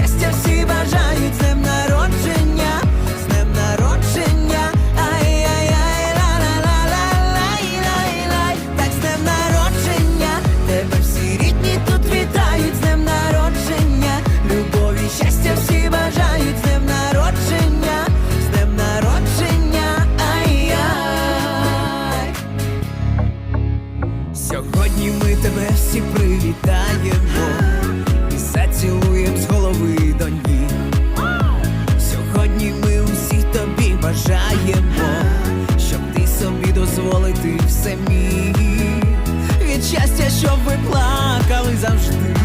Щастя всі бажають з днем народження, з днем народження, ай-яй-яй, ла-ла-ла-ла-лай-лай-лай, так з днем народження, тебе всі рідні тут вітають, з днем народження, любові, щастя всі бажають, з днем народження, з днем народження, ай-яй. Сьогодні ми тебе всі при. Сьогодні ми усі тобі бажаємо, щоб ти собі дозволити все міг. Від щастя, щоб ви плакали завжди,